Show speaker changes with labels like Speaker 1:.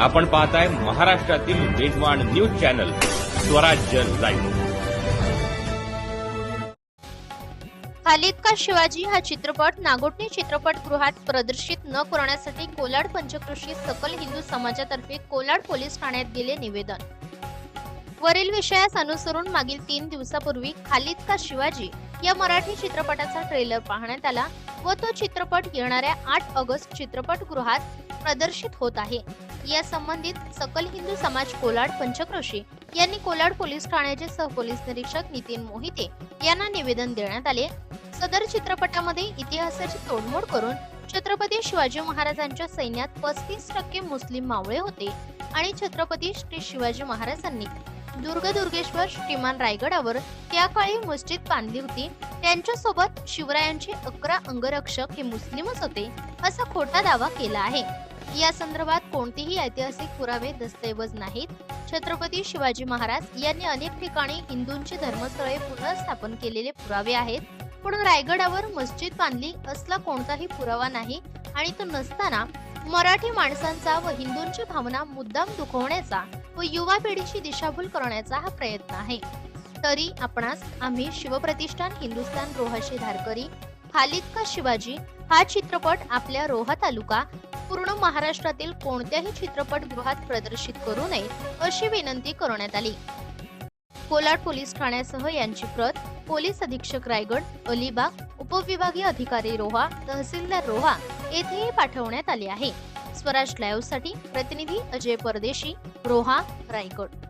Speaker 1: आपण पाहताय महाराष्ट्रातील वेगवान news channel Swarajya live.
Speaker 2: Khalid का शिवाजी हा चित्रपट नागोटणी चित्रपटगृहात प्रदर्शित न करण्यासाठी कोलाड पंचकृषी सकल हिंदू समाजातर्फे कोलाड पोलीस ठाण्यात गेले निवेदन. वरील विषयास अनुसरून मागील तीन दिवसापूर्वी खालिद का शिवाजी या मराठी चित्रपटाचा ट्रेलर पाहण्यात आला. व तो चित्रपट येणाऱ्या आठ ऑगस्ट चित्रपटगृहात प्रदर्शित होत आहे. या संबंधित सकल हिंदू समाज कोलाड पंचकृषी यांनी कोलाड पोलीस ठाण्याचे सहपोलीस निरीक्षक नितीन मोहिते यांना निवेदन देण्यात आले. सदर चित्रपटामध्ये इतिहासाची तोडमोड करून छत्रपती शिवाजी महाराजांच्या सैन्यात पस्तीस टक्के मुस्लिम मावळे होते आणि छत्रपती श्री शिवाजी महाराजांनी दुर्ग दुर्गेश्वर श्रीमान रायगडावर त्या काळी मस्जिद बांधली होती. त्यांच्यासोबत शिवरायांचे अकरा अंगरक्षक हे मुस्लिमच होते असा खोटा दावा केला आहे. या संदर्भात कोणतेही ऐतिहासिक पुरावे दस्तऐवज नाहीत. छत्रपती शिवाजी महाराज यांनी अनेक ठिकाणी हिंदूंची धर्मस्थळे पुनर्स्थापन केलेले पुरावे आहेत. पण रायगडावर मस्जिद बांधली असला कोणताही पुरावा नाही आणि तो नसताना मराठी माणसांचा व हिंदूंची भावना मुद्दाम दुखवण्याचा व युवा पिढीची दिशाभूल करण्याचा हा प्रयत्न आहे. तरी आपणास आम्ही शिवप्रतिष्ठान हिंदुस्थान रोहाशी धारकरी खालिद का शिवाजी हा चित्रपट आपल्या रोहा तालुका पूर्ण महाराष्ट्रातील कोणत्याही चित्रपटगृहात प्रदर्शित करू नये अशी विनंती करण्यात आली. कोलाड पोलीस ठाण्यासह यांची प्रत पोलीस अधीक्षक रायगड अलिबाग उपविभागीय अधिकारी रोहा तहसीलदार रोहा येथेही पाठवण्यात आले आहे. स्वराज लाईव्हसाठी प्रतिनिधी अजय परदेशी रोहा रायगड.